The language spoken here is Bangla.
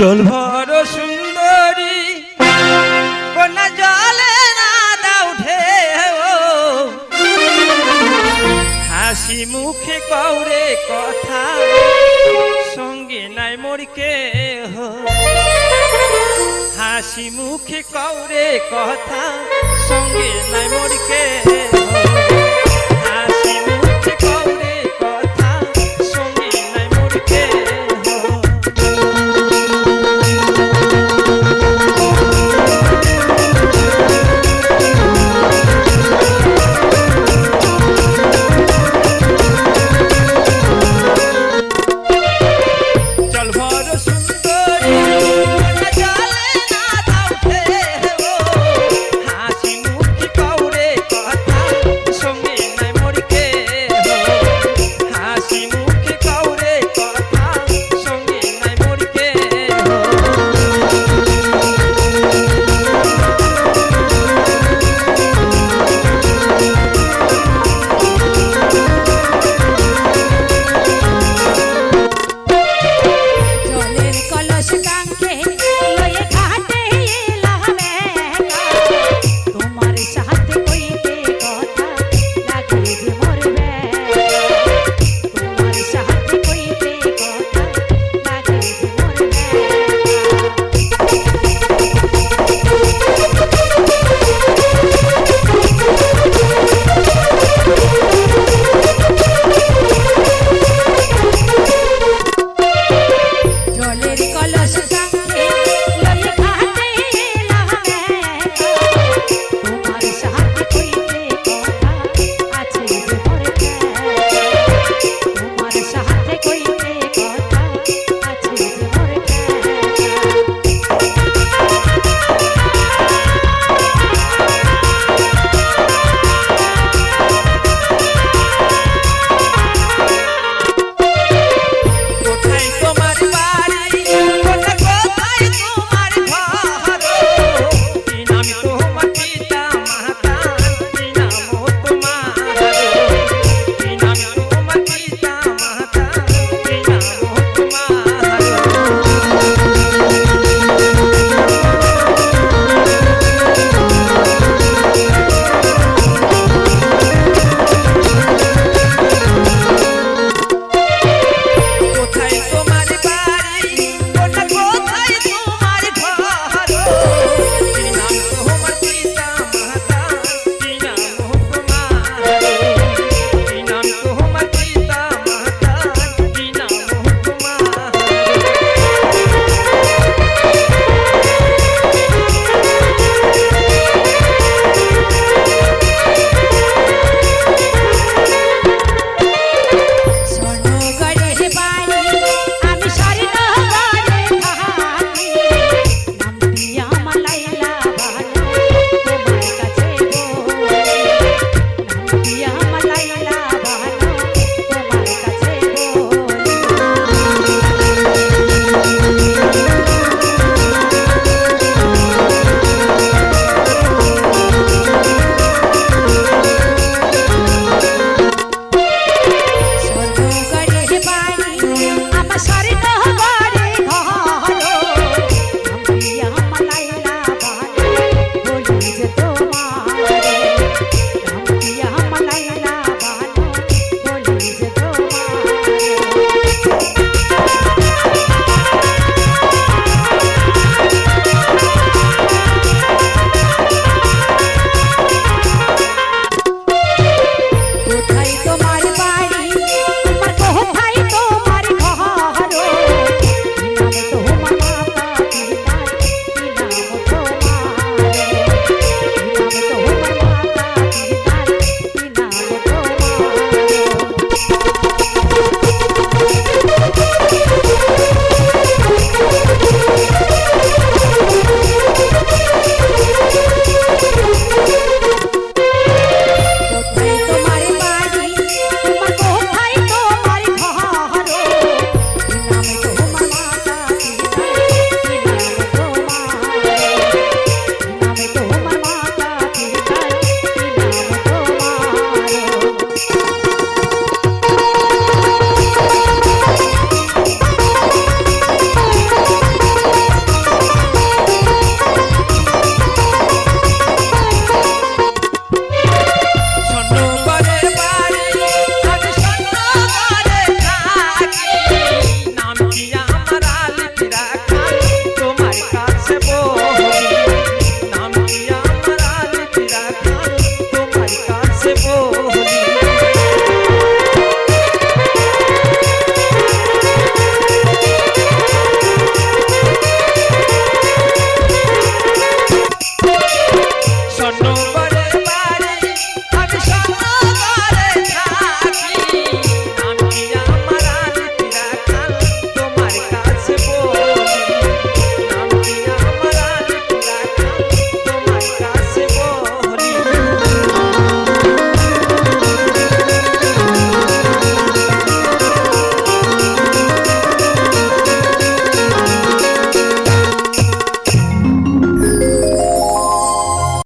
জল ভর সুন্দরী। কন্যা জলে না উঠে, ও। হাসি মুখে কৌরে কথা, সঙ্গে নাই মরিকে হো হাসি মুখে কৌরে কথা, সঙ্গে নাই মরিকে